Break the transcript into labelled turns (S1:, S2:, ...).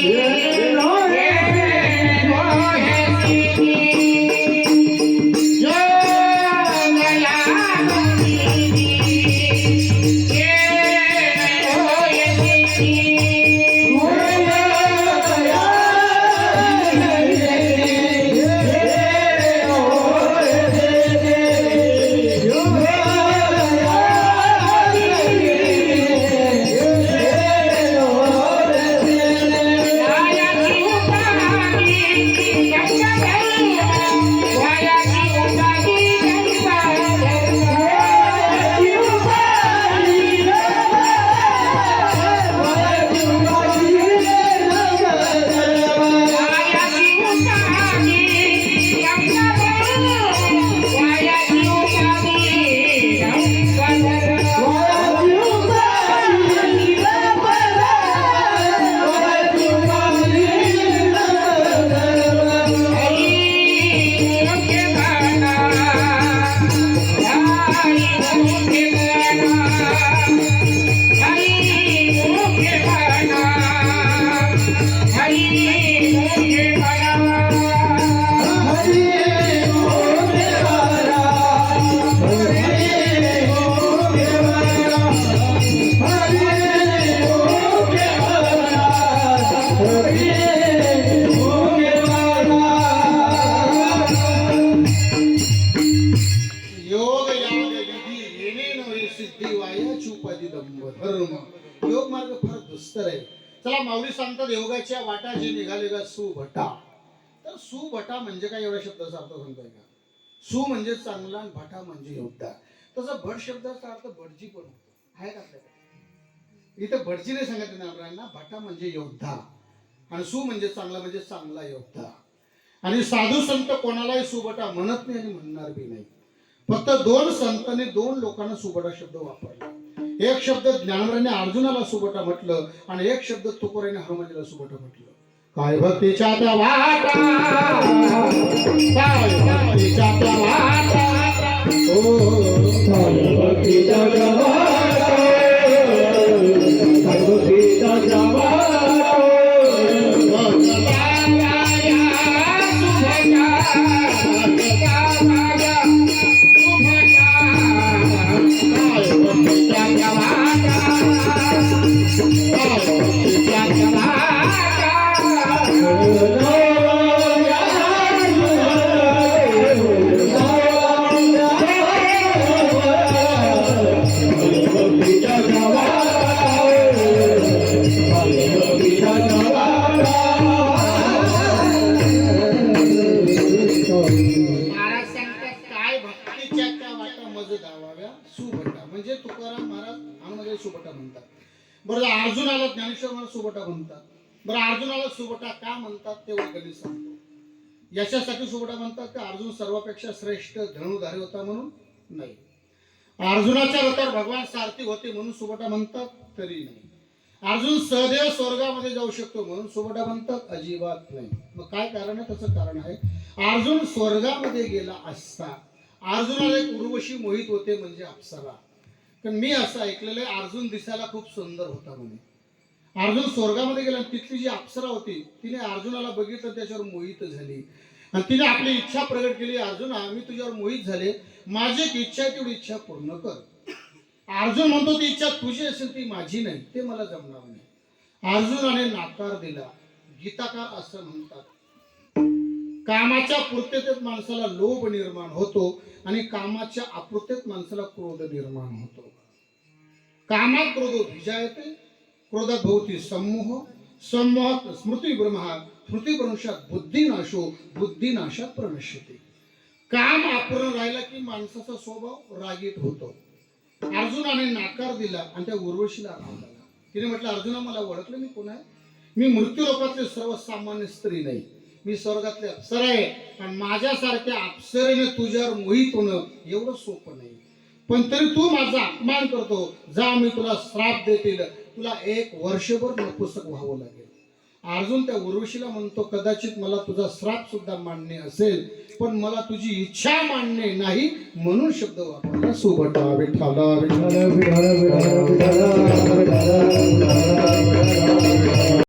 S1: Yeah. दुस्तर आहे. चला माऊली सांगतात योगाच्या वाटा जे निघाले का सुभटा. तर सुभटा म्हणजे काय एवढ्या शब्दाचा अर्थ सांगताय का? सु म्हणजे चांगला आणि भटा म्हणजे योद्धा तसा भट शब्दाचा अर्थ भटजी पण होतो. आहे का आपल्याकडे? इथं भटजीने सांगितलं नामरायांना भटा म्हणजे योद्धा. आणि सु म्हणजे चांगला म्हणजे चांगला योद्धा. आणि साधू संत कोणालाही सुबटा म्हणत नाही आणि म्हणणार बी नाही. फक्त दोन संतांनी दोन लोकांना सुबटा शब्द वापरला. एक शब्द ज्ञानवराने अर्जुनाला सुबटा म्हटलं आणि एक शब्द तुकोराने हनुमानजीला सुबटा म्हटलं. काय भक्तीच्या त्या वाटा? काय भक्तीच्या काय भक्तीच्या त्या वाटा? मज धावाव्या सुभटा म्हणजे तुकाराम महाराज आम्हाला सुभटा म्हणतात. बरं अर्जुनाला ज्ञानेश्वर महाराज सुभटा म्हणतात. बरं अर्जुनाला सुभटा का म्हणतात ते वर्गणी सांगतो. याच्यासाठी सुभटा म्हणतात की अर्जुन सर्वापेक्षा श्रेष्ठ धनुधारी होता म्हणून नाही. अर्जुनाच्या रथावर भगवान सारथी होते म्हणून सुभटा म्हणतात तरी नाही. अर्जुन सहदेव स्वर्गामध्ये जाऊ शकतो म्हणून सुभटा म्हणतात अजिबात नाही. मग काय कारण आहे? त्याचं कारण आहे अर्जुन स्वर्गामध्ये गेला असता. अर्जुनाला एक उर्वशी मोहित होते म्हणजे अप्सरा. कारण मी असं ऐकलेलं आहे अर्जुन दिसायला खूप सुंदर होता म्हणे. अर्जुन स्वर्गामध्ये गेला आणि तिथली जी अप्सरा होती तिने अर्जुनाला बघितलं त्याच्यावर मोहित झाली. आणि तिने आपली इच्छा प्रगट केली अर्जुना मी तुझ्यावर मोहित झाले. माझी एक इच्छा आहे तेवढी इच्छा पूर्ण कर. अर्जुन म्हणतो ती इच्छा तुझी असेल ती माझी नाही. ते मला जमणार नाही. अर्जुनाने नाकार दिला. गीताकार असं म्हणतात. कामाच्या पूर्ततेत माणसाला लोभ निर्माण होतो आणि कामाच्या अपूर्तेत माणसाला क्रोध निर्माण होतो. कामात क्रोध भिजायते क्रोधात भोवती समूह समूहात स्मृती ब्रह्मा बुद्धिनाशो बुद्धिनाशात प्रणश्यते काम अपूर्ण राहिला की माणसाचा स्वभाव रागीट होतो. अर्जुनाने नाकार दिला आणि त्या उर्वशीला राग आला. तिने म्हटलं अर्जुना मला ओळखलं मी कोण आहे? मी मृत्यू सर्वसामान्य स्त्री नाही. मी स्वर्गातले अप्सर आहे पण माझ्यासारख्या अप्सरेने तुझ्यावर मोहित होणं एवढं सोपं नाही पण तरी तू माझा अपमान करतो जा मी तुला श्राप देतील तुला एक वर्षभर नपुसक व्हावं लागेल अर्जुन त्या उर्वशीला म्हणतो कदाचित मला तुझा श्राप सुद्धा मान्य असेल पण मला तुझी इच्छा मान्य नाही म्हणून शब्द वापरला सुभटा
S2: विठाला विठाला विठाला विठाला विठाला